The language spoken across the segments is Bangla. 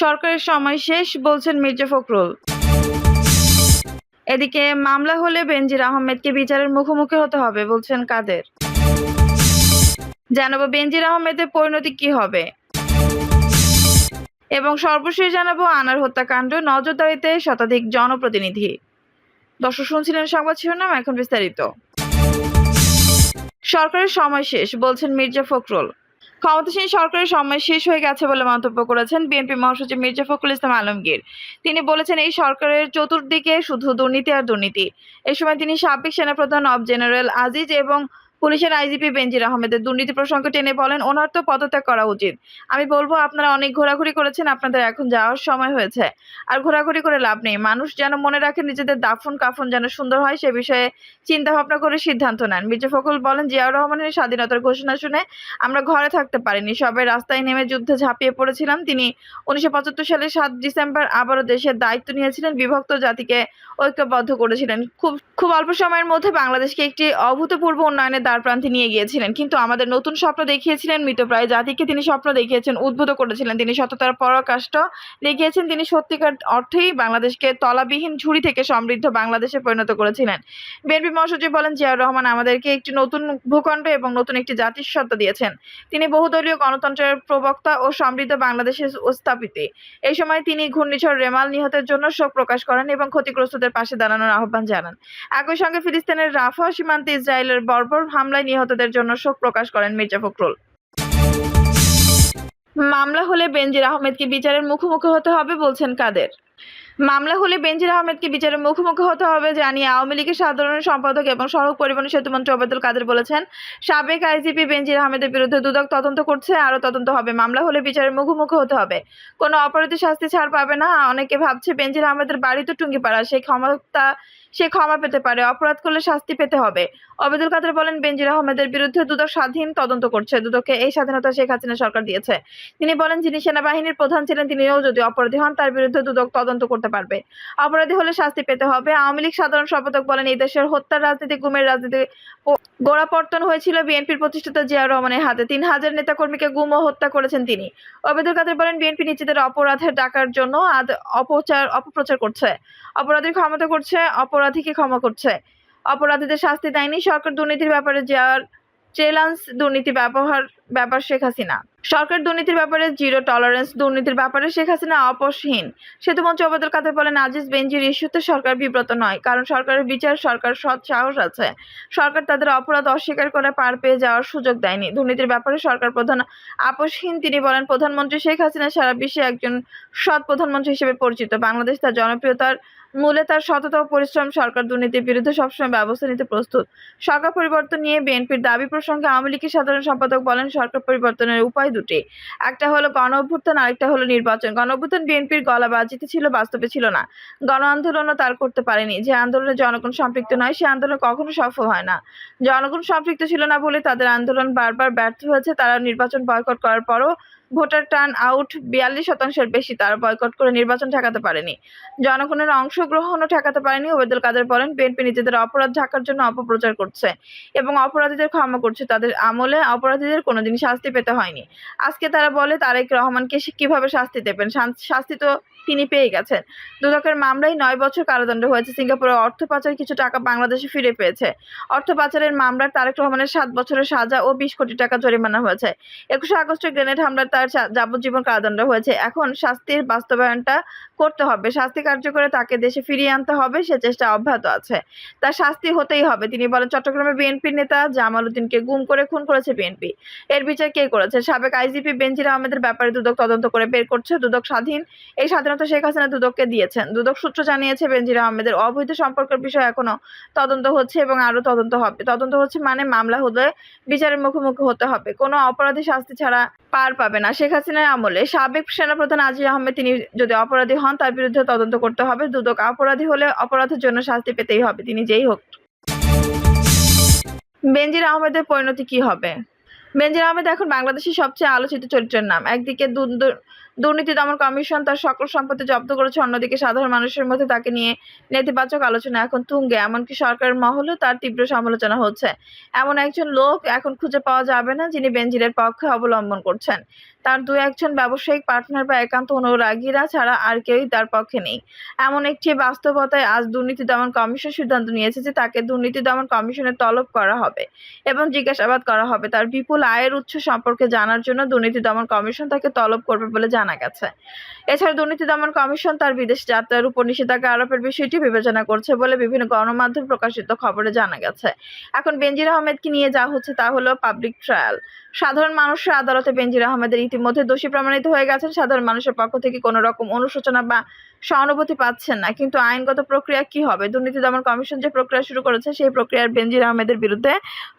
সরকারের সময় শেষ, বলছেন মির্জা ফখরুল। এদিকে মামলা হলে বেনজির আহমেদকে বিচারের মুখোমুখি হতে হবে, বলছেন কাদের। জানাব বেনজির আহমেদের পরিণতি কি হবে। এবং সর্বশেষ জানাব আনার হত্যাকাণ্ড, নজরদারিতে শতাধিক জনপ্রতিনিধি। দর্শক, শুনছিলেন সংবাদ শিরোনাম, এখন বিস্তারিত। সরকারের সময় শেষ, বলছেন মির্জা ফখরুল। ক্ষমতাসীন সরকারের সময় শেষ হয়ে গেছে বলে মন্তব্য করেছেন বিএনপি মহাসচিব মির্জা ফখরুল ইসলাম আলমগীর। তিনি বলেছেন, এই সরকারের চতুর্দিকে শুধু দুর্নীতি আর দুর্নীতি। এ সময় তিনি সাবেক সেনাপ্রধান অব জেনারেল আজিজ এবং পুলিশের আইজিপি বেনজির আহমেদের দুর্নীতি প্রসঙ্গ টেনে বলেন, ওনার তো পদত্যাগ করা উচিত। আমি বলব, আপনারা অনেক ঘোরাঘুরি করেছেন, আপনাদের এখন যাওয়ার সময় হয়েছে। আর ঘোরাঘুরি করে লাভ নেই। মানুষ যেন মনে রাখে, নিজেদের দাফন কাফন যেন সুন্দর হয়, সে বিষয়ে চিন্তা ভাবনা করে সিদ্ধান্ত নেন। মির্জা ফখরুল বলেন, জিয়াউর রহমানের স্বাধীনতার ঘোষণা শুনে আমরা ঘরে থাকতে পারিনি। সবাই রাস্তায় নেমে যুদ্ধে ঝাঁপিয়ে পড়েছিলাম। তিনি উনিশশো পঁচাত্তর সালের সাত ডিসেম্বর আবারও দেশের দায়িত্ব নিয়েছিলেন, বিভক্ত জাতিকে ঐক্যবদ্ধ করেছিলেন। খুব খুব অল্প সময়ের মধ্যে বাংলাদেশকে একটি অভূতপূর্ব উন্নয়নের দ্বার প্রান্তে নিয়ে গিয়েছিলেন। কিন্তু আমাদের নতুন স্বপ্ন দেখিয়েছিলেন মৃতপ্রায় জাতিকে তিনি স্বপ্ন দেখিয়েছেন উদ্বুদ্ধ করেছিলেন। তিনি সততার পরাকাষ্ঠ দেখিয়েছেন, তিনি সত্যিকার অর্থেই বাংলাদেশকে তলাবিহীন ঝুড়ি থেকে সমৃদ্ধ বাংলাদেশে পরিণত করেছিলেন। বিএনপি মহাসচিব বলেন, জিয়াউর রহমান আমাদেরকে একটি নতুন ভূখণ্ড এবং নতুন একটি জাতির সত্তা দিয়েছেন। তিনি বহুদলীয় গণতন্ত্রের প্রবক্তা ও সমৃদ্ধ বাংলাদেশের স্থাপিতি এই সময় তিনি ঘূর্ণিঝড় রেমাল নিহতের জন্য শোক প্রকাশ করেন এবং ক্ষতিগ্রস্তদের পাশে দাঁড়ানোর আহ্বান জানান। একই সঙ্গে ফিলিস্তিনের রাফা সীমান্তে ইসরায়েলের বর্বর হামলায় নিহতদের জন্য শোক প্রকাশ করেন মির্জা ফখরুল। মামলা হলে বেনজির আহমেদকে বিচারের মুখোমুখি হতে হবে বলছেন কাদের। মামলা হলে বেনজির আহমেদকে বিচারের মুখোমুখি হতে হবে জানিয়ে আওয়ামী লীগের সাধারণ সম্পাদক এবং সড়ক পরিবহন সেতুমন্ত্রী ওবায়দুল কাদের বলেছেন, সাবেক আইজিপি বেনজির আহমেদের বিরুদ্ধে দুদক তদন্ত করছে, আরও তদন্ত হবে। মামলা হলে বিচারের মুখোমুখি হতে হবে। কোনো অপরাধী শাস্তি ছাড় পাবে না। অনেকে ভাবছে বেনজির আহমেদের বাড়ি তো টুঙ্গিপাড়া সেই ক্ষমতা, সে ক্ষমা পেতে পারে। অপরাধ করলে শাস্তি পেতে হবে। ওবায়দুল কাদের বলেন, বেনজির আহমেদের বিরুদ্ধে দুদক স্বাধীন তদন্ত করছে। দুদককে এই স্বাধীনতা শেখ হাসিনা সরকার দিয়েছে। তিনি বলেন, যিনি সেনাবাহিনীর প্রধান ছিলেন, তিনিও যদি অপরাধী হন, তার বিরুদ্ধে দুদক তদন্ত করতে পারবে। অপরাধী হলে শাস্তি পেতে হবে। আওয়ামী লীগ সাধারণ সম্পাদক বলেন, এই দেশের হত্যার রাজনীতি, গুমের রাজনীতি গোড়াপর্তন হয়েছিল বিএনপির প্রতিষ্ঠাতা জিয়াউর রহমানের হাতে। তিন হাজার নেতাকর্মীকে গুম ও হত্যা করেছেন তিনি। ওবায়দুল কাদের বলেন, বিএনপি নিজেদের অপরাধের ডাকার জন্য আদ অপচার, অপপ্রচার করছে। অপরাধীর ক্ষমতা করছে, অপরাধীকে ক্ষমা করছে। অপরাধীদের শাস্তি দেয়নি। সরকার দুর্নীতির ব্যাপারে যাওয়ার চেলান্স দুর্নীতি ব্যবহার, ব্যাপার শেখ হাসিনা। সরকার দুর্নীতির ব্যাপারে জিরো টলারেন্স, দুর্নীতির ব্যাপারে শেখ হাসিনা আপসহীন সেতুমন্ত্রী ওবায়দুল কাদের বলেন, আজিজ বেঞ্জির ইস্যুতে সরকার বিব্রত নয়, কারণ সরকারের বিচার, সরকার সৎ সাহস আছে। সরকার তাদের অপরাধ অস্বীকার করে পার পেয়ে যাওয়ার সুযোগ দেয়নি। দুর্নীতির ব্যাপারে সরকার প্রধান আপসহীন তিনি বলেন, প্রধানমন্ত্রী শেখ হাসিনা সারা বিশ্বে একজন সৎ প্রধানমন্ত্রী হিসেবে পরিচিত। বাংলাদেশ তার জনপ্রিয়তার মূলে তার সততা ও পরিশ্রম সরকার দুর্নীতির বিরুদ্ধে সবসময় ব্যবস্থা নিতে প্রস্তুত। সরকার পরিবর্তন নিয়ে বিএনপির দাবি প্রসঙ্গে আওয়ামী লীগের সাধারণ সম্পাদক বলেন, সরকার পরিবর্তনের উপায় দুটি। একটা হলো গণ অভ্যুত্থান, আরেকটা হলো নির্বাচন। গণ অভ্যুত্থান বিএনপির গলা বাজিতে ছিল, বাস্তবে ছিল না। গণ আন্দোলনও তার করতে পারেনি। যে আন্দোলনে জনগণ সম্পৃক্ত নয়, সে আন্দোলন কখনো সফল হয় না। জনগণ সম্পৃক্ত ছিল না বলে তাদের আন্দোলন বারবার ব্যর্থ হয়েছে, তারা নির্বাচন বয়কট করার পরও ভোটার টার্ন আউট বিয়াল্লিশ শতাংশের বেশি, তারা বয়কট করে নির্বাচন ঠেকাতে পারেনি। জনগণের অংশগ্রহণও ঠেকাতে পারেনি। ওবেদুল কাদের বলেন, বিএনপি নিজেদের অপরাধ ঢাকার জন্য অপপ্রচার করছে এবং অপরাধীদের ক্ষমা করছে। তাদের আমলে অপরাধীদের কোনোদিন শাস্তি পেতে হয়নি। আজকে তারা বলে, তারেক রহমানকে কীভাবে শাস্তি দেবেন? শাস্তি তো তিনি পেয়ে গেছেন। দুদকের মামলায় নয় বছর কারাদণ্ড হয়েছে। সিঙ্গাপুরে অর্থ পাচার কিছু টাকা বাংলাদেশে ফিরে পেয়েছে। অর্থ পাচারের মামলার তারেক রহমানের সাত বছরের সাজা ও বিশ কোটি টাকা জরিমানা হয়েছে। একুশে আগস্টের গ্রেনেড হামলার তার যাবজ্জীবন কারাদণ্ড হয়েছে। এখন শাস্তির বাস্তবায়নটা করতে হবে। শাস্তি কার্যকরে তাকে দেশে ফিরিয়ে আনতে হবে, সে চেষ্টা অব্যাহত আছে। তার শাস্তি হতেই হবে। তিনি বলেন, চট্টগ্রামে বিএনপির নেতা জামাল উদ্দিনকে গুম করে খুন করেছে বিএনপি। এর বিচার কে করেছে? সাবেক আইজিপি বেনজির আহমেদের ব্যাপারে দুদক তদন্ত করে বের করছে দুদক স্বাধীন। এই স্বাধীনতা শেখ হাসিনা দুদককে দিয়েছেন। দুদক সূত্র জানিয়েছে, বেনজির আহমেদের অবৈধ সম্পর্কের বিষয় এখনও তদন্ত হচ্ছে এবং আরও তদন্ত হবে। তদন্ত হচ্ছে মানে মামলা হলে বিচারের মুখোমুখি হতে হবে। কোনো অপরাধী শাস্তি ছাড়া পার পাবে না। শেখ হাসিনার আমলে সাবেক সেনাপ্রধান আজিজ আহমেদ তিনি যদি অপরাধী হন, তার বিরুদ্ধে তদন্ত করতে হবে। দুদক অপরাধী হলে অপরাধের জন্য শাস্তি পেতেই হবে। তিনি যেই হোক। বেনজির আহমেদের পরিণতি কি হবে? বেনজির আহমেদ এখন বাংলাদেশের সবচেয়ে আলোচিত চরিত্রের নাম। একদিকে দুর্নীতি দমন কমিশন তার সকল সম্পত্তি জব্দ করেছে, অন্যদিকে সাধারণ মানুষের মধ্যে তাকে নিয়ে নেতিবাচক আলোচনা এখন তুঙ্গে। এমনকি সরকারের মহলেও তার তীব্র সমালোচনা হচ্ছে। এমন একজন লোক এখন খুঁজে পাওয়া যাবে না, যিনি বেনজিরের পক্ষে অবলম্বন করছেন। তার দু একজন ব্যবসায়িক পার্টনার বা একান্ত অনুরাগীরা ছাড়া আর কেউই তার পক্ষে নেই। এমন একটি বাস্তবতায় আজ দুর্নীতি দমন কমিশন সিদ্ধান্ত নিয়েছে যে তাকে দুর্নীতি দমন কমিশনের তলব করা হবে এবং জিজ্ঞাসাবাদ করা হবে। তার বিপুল আয়ের উৎস সম্পর্কে জানার জন্য দুর্নীতি দমন কমিশন তাকে তলব করবে বলে জানা গেছে। এছাড়া দুর্নীতি দমন কমিশন তার বিদেশ যাত্রার উপর নিষেধাজ্ঞা আরোপের বিষয়টি বিবেচনা করছে বলে বিভিন্ন গণমাধ্যম প্রকাশিত খবরে জানা গেছে। এখন বেনজির আহমেদকে নিয়ে যা হচ্ছে তা হলো পাবলিক ট্রায়াল সাধারণ মানুষের আদালতে বেনজির আহমেদের ইতিমধ্যে দোষী প্রমাণিত হয়ে গেছেন। সাধারণ মানুষের পক্ষ থেকে কোনো রকম অনুশোচনা বা সহানুভূতি পাচ্ছেন না। কিন্তু আইনগত প্রক্রিয়া কি হবে? দুর্নীতি দমন কমিশন যে প্রক্রিয়া শুরু করেছে, সেই প্রক্রিয়ার বেনজির আহমেদের বিরুদ্ধে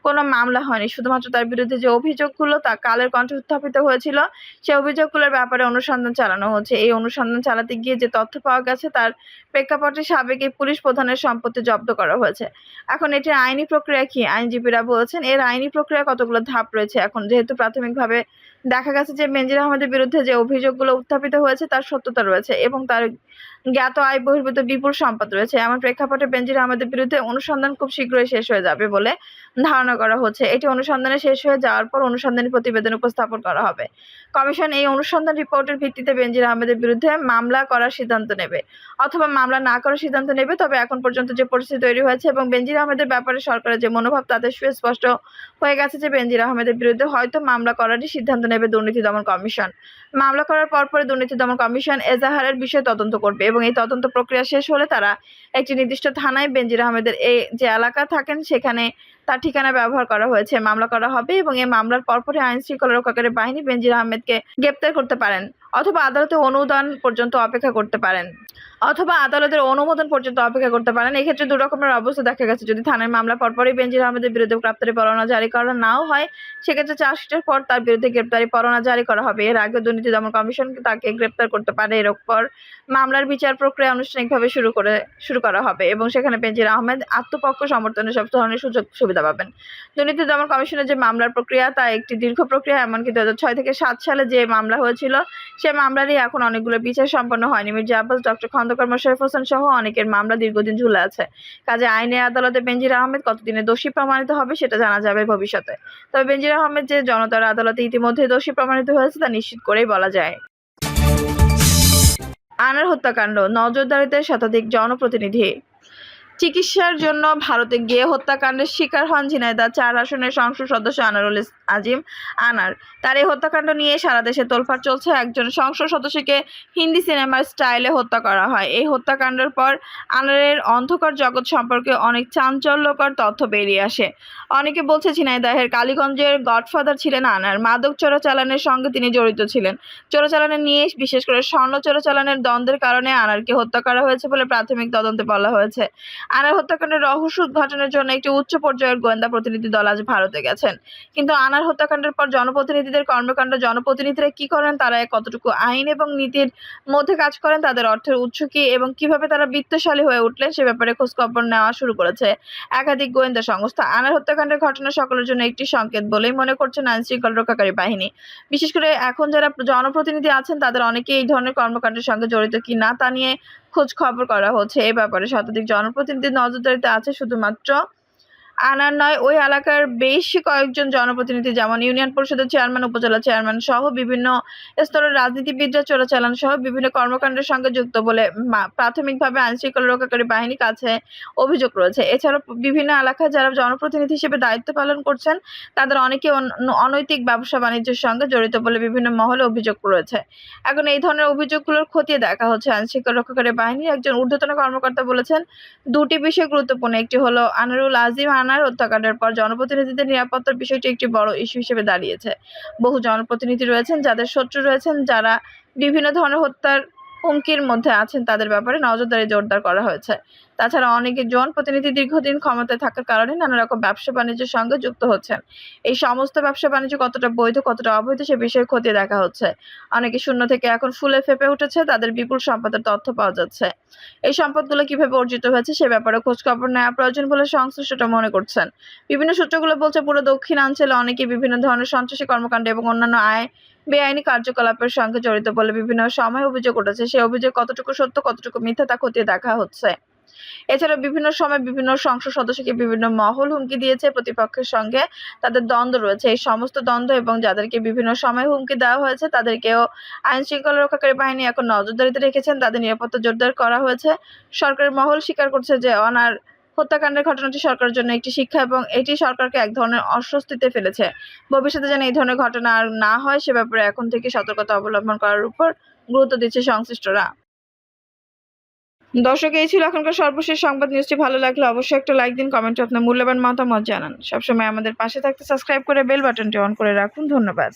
কোনো মামলা হয়নি। শুধুমাত্র তার বিরুদ্ধে যে অভিযোগগুলো তা কালের কণ্ঠে উত্থাপিত হয়েছিল, সেই অভিযোগগুলোর ব্যাপারে অনুসন্ধান চালানো হচ্ছে। এই অনুসন্ধান চালাতে গিয়ে যে তথ্য পাওয়া গেছে, তার প্রেক্ষাপটে সাবেক এই পুলিশ প্রধানের সম্পত্তি জব্দ করা হয়েছে। এখন এটির আইনি প্রক্রিয়া কি? আইনজীবীরা বলছেন, এর আইনি প্রক্রিয়া কতগুলো ধাপ রয়েছে এখন যেহেতু প্রাথমিকভাবে দেখা গেছে যে বেনজির আহমেদের বিরুদ্ধে যে অভিযোগগুলো উত্থাপিত হয়েছে, তার সত্যতা রয়েছে এবং তার জ্ঞাত আয় বহির্ভূত বিপুল সম্পদ রয়েছে। এমন প্রেক্ষাপটে বেনজির আহমেদের বিরুদ্ধে অনুসন্ধান খুব শীঘ্রই শেষ হয়ে যাবে বলে ধারণা করা হচ্ছে। এটি অনুসন্ধানে শেষ হয়ে যাওয়ার পর অনুসন্ধানী প্রতিবেদন উপস্থাপন করা হবে। কমিশন এই অনুসন্ধান রিপোর্টের ভিত্তিতে বেনজির আহমেদের বিরুদ্ধে মামলা করার সিদ্ধান্ত নেবে। অথবা মামলা না করার সিদ্ধান্ত নেবে, তবে এখন পর্যন্ত যে পরিস্থিতি তৈরি হয়েছে এবং বেনজির আহমেদের ব্যাপারে সরকারের যে মনোভাব, তাতে সুস্পষ্ট হয়ে গেছে যে বেনজির আহমেদের বিরুদ্ধে হয়তো মামলা করারই সিদ্ধান্ত নেবে দুর্নীতি দমন কমিশন। মামলা করার পরপরে দুর্নীতি দমন কমিশন এজাহারের বিষয়ে তদন্ত করবে এবং এই তদন্ত প্রক্রিয়া শেষ হলে তারা একটি নির্দিষ্ট থানায় বেনজির আহমেদের এই যে এলাকা থাকেন, সেখানে তার ঠিকানা ব্যবহার করা হয়েছে। মামলা করা হবে এবং এই মামলার পরপরই আইন শৃঙ্খলা রক্ষাকারী বাহিনী বেনজির আহমেদকে গ্রেপ্তার করতে পারেন। অথবা আদালতে অনুদান পর্যন্ত অপেক্ষা করতে পারেন। অথবা আদালতের অনুমোদন পর্যন্ত অপেক্ষা করতে পারেন। এক্ষেত্রে দু রকমের অবস্থা দেখা গেছে। যদি থানায় মামলা পরপরই বেনজির আহমেদের বিরুদ্ধে গ্রেপ্তারি পরোয়ানা জারি করা নাও হয়, সেক্ষেত্রে চার্জশিটের পর তার বিরুদ্ধে গ্রেপ্তারি পরোয়ানা জারি করা হবে। এর আগে দুর্নীতি দমন কমিশন তাকে গ্রেপ্তার করতে পারে। এর পর মামলার বিচার প্রক্রিয়া আনুষ্ঠানিকভাবে শুরু করে, শুরু করা হবে এবং সেখানে বেনজির আহমেদ আত্মপক্ষ সমর্থনের সব ধরনের সুযোগ সুবিধা পাবেন। দুর্নীতি দমন কমিশনের যে মামলার প্রক্রিয়া, তা একটি দীর্ঘ প্রক্রিয়া, এমনকি দু হাজার ছয় থেকে সাত সালে যে মামলা হয়েছিল সে মামলারই এখন অনেকগুলো বিচার সম্পন্ন হয়নি। মির্জা আব্বাস, ডক্টর খন্দকার মোশারফ হোসেন সহ অনেকের মামলা দীর্ঘদিন ঝুলে আছে। কাজে আইনের আদালতে বেনজির আহমেদ কতদিনে দোষী প্রমাণিত হবে সেটা জানা যাবে ভবিষ্যতে। তবে বেনজির আহমেদ যে জনতার আদালতে ইতিমধ্যে দোষী প্রমাণিত হয়েছে তা নিশ্চিত করেই বলা যায়। আনার হত্যাকাণ্ড, নজরদারিতে শতাধিক জনপ্রতিনিধি চিকিৎসার জন্য ভারতে গিয়ে হত্যাকাণ্ডের শিকার হন ঝিনাইদহ। চার আসনের সংসদ সদস্য আনারুল আজিম আনার। তার এই হত্যাকাণ্ড নিয়ে সারা দেশে তোলপাড় চলছে। একজন সংসদ সদস্যকে হিন্দি সিনেমার স্টাইলে হত্যা করা হয়। এই হত্যাকাণ্ডের পর আনারের অন্ধকার জগৎ সম্পর্কে অনেক চাঞ্চল্যকর তথ্য বেরিয়ে আসে। অনেকে বলছে ঝিনাইদহের কালীগঞ্জের গডফাদার ছিলেন আনার। মাদক চোরাচালানের সঙ্গে তিনি জড়িত ছিলেন। চোরাচালানের নিয়ে বিশেষ করে স্বর্ণ চোরাচালানের দ্বন্দ্বের কারণে আনারকে হত্যা করা হয়েছে বলে প্রাথমিক তদন্তে বলা হয়েছে। আনার হত্যাকাণ্ডের রহস্য উদ্ঘাটনের জন্য একটি উচ্চ পর্যায়ের গোয়েন্দা প্রতিনিধি দল আজ ভারতে গেছেন। কিন্তু আনার হত্যাকাণ্ডের পর জনপ্রতিনিধিদের কর্মকাণ্ড, জনপ্রতিনিধিরা কি করেন, তারা কতটুকু আইন এবং নীতির মধ্যে কাজ করেন, তাদের অর্থের উৎস কি এবং কীভাবে তারা বিত্তশালী হয়ে উঠলেন সে ব্যাপারে খোঁজখবর নেওয়া শুরু করেছে একাধিক গোয়েন্দা সংস্থা। আনার হত্যাকাণ্ডের ঘটনা সকলের জন্য একটি সংকেত বলেই মনে করছেন আইন শৃঙ্খলা রক্ষাকারী বাহিনী। বিশেষ করে এখন যারা জনপ্রতিনিধি আছেন, তাদের অনেকেই এই ধরনের কর্মকাণ্ডের সঙ্গে জড়িত কি না তা নিয়ে খোঁজ খবর করা হচ্ছে। এ ব্যাপারে শতাধিক জনপ্রতিনিধি নজরদারিতে আছে শুধুমাত্র আনার নয়, ওই এলাকার বেশ কয়েকজন জনপ্রতিনিধি, যেমন ইউনিয়ন পরিষদের চেয়ারম্যান, উপজেলা চেয়ারম্যান সহ বিভিন্ন স্তরের রাজনীতিবিদরা চোরাচালান সহ বিভিন্ন কর্মকাণ্ডের সঙ্গে যুক্ত বলে প্রাথমিকভাবে আইন শৃঙ্খলা রক্ষাকারী বাহিনীর কাছে অভিযোগ রয়েছে। এছাড়াও বিভিন্ন এলাকায় যারা জনপ্রতিনিধি হিসেবে দায়িত্ব পালন করছেন, তাদের অনেকে অন- অনৈতিক ব্যবসা বাণিজ্যের সঙ্গে জড়িত বলে বিভিন্ন মহলে অভিযোগ রয়েছে। এখন এই ধরনের অভিযোগগুলোর খতিয়ে দেখা হচ্ছে। আইন শৃঙ্খলা রক্ষাকারী বাহিনীর একজন ঊর্ধ্বতন কর্মকর্তা বলেছেন, দুটি বিষয় গুরুত্বপূর্ণ। একটি হলো আনারুল আজিম আনার হত্যাকাণ্ডের পর জনপ্রতিনিধিদের নিরাপত্তার বিষয়টি একটি বড় ইস্যু হিসেবে দাঁড়িয়েছে। বহু জনপ্রতিনিধি রয়েছেন, যাদের শত্রু রয়েছেন, যারা বিভিন্ন ধরনের হত্যার হুমকির মধ্যে আছেন তাদের ব্যাপারে নজরদারি জোরদার করা হয়েছে। তাছাড়া অনেকে জন প্রতিনিধি দীর্ঘদিন ক্ষমতায় থাকার কারণে নানা রকম ব্যবসা বাণিজ্যের সঙ্গে যুক্ত হচ্ছেন। এই সমস্ত ব্যবসা বাণিজ্য কতটা বৈধ, কতটা অবৈধ সে বিষয়ে খতিয়ে দেখা হচ্ছে। অনেকে শূন্য থেকে এখন ফুলে ফেপে উঠেছে, তাদের বিপুল সম্পদের তথ্য পাওয়া যাচ্ছে। এই সম্পদগুলো কীভাবে অর্জিত হয়েছে সে ব্যাপারে খোঁজখবর নেওয়া প্রয়োজন বলে সংশ্লিষ্টরা মনে করছেন। বিভিন্ন সূত্রগুলো বলছে, পুরো দক্ষিণাঞ্চলে অনেকে বিভিন্ন ধরনের সন্ত্রাসী কর্মকাণ্ড এবং অন্যান্য আয় বেআইনি কার্যকলাপের সঙ্গে জড়িত বলে বিভিন্ন সময় অভিযোগ উঠেছে। সেই অভিযোগ কতটুকু সত্য, কতটুকু মিথ্যা তা খতিয়ে দেখা হচ্ছে। এছাড়া বিভিন্ন সময় বিভিন্ন সংসদ সদস্যকে বিভিন্ন মহল হুমকি দিয়েছে প্রতিপক্ষের সঙ্গে। তাদের দ্বন্দ্ব রয়েছে। এই সমস্ত দ্বন্দ্ব এবং যাদেরকে বিভিন্ন সময় হুমকি দেওয়া হয়েছে, তাদেরকেও আইন শৃঙ্খলা রক্ষাকারী বাহিনী এখন নজরদারিতে রেখেছেন। তাদের নিরাপত্তা জোরদার করা হয়েছে। সরকারের মহল স্বীকার করছে যে অনার হত্যাকাণ্ডের ঘটনাটি সরকারের জন্য একটি শিক্ষা এবং এটি সরকারকে এক ধরনের অস্বস্তিতে ফেলেছে। ভবিষ্যতে যেন এই ধরনের ঘটনা আর না হয়, সে ব্যাপারে এখন থেকে সতর্কতা অবলম্বন করার উপর গুরুত্ব দিচ্ছে সংশ্লিষ্টরা। দর্শক, এই ছিল এখনকার সর্বশেষ সংবাদ। নিউজটি ভালো লাগলে অবশ্যই একটা লাইক দিন কমেন্টে আপনার মূল্যবান মতামত জানান। সবসময় আমাদের পাশে থাকতে সাবস্ক্রাইব করে বেল বাটনটি অন করে রাখুন। ধন্যবাদ।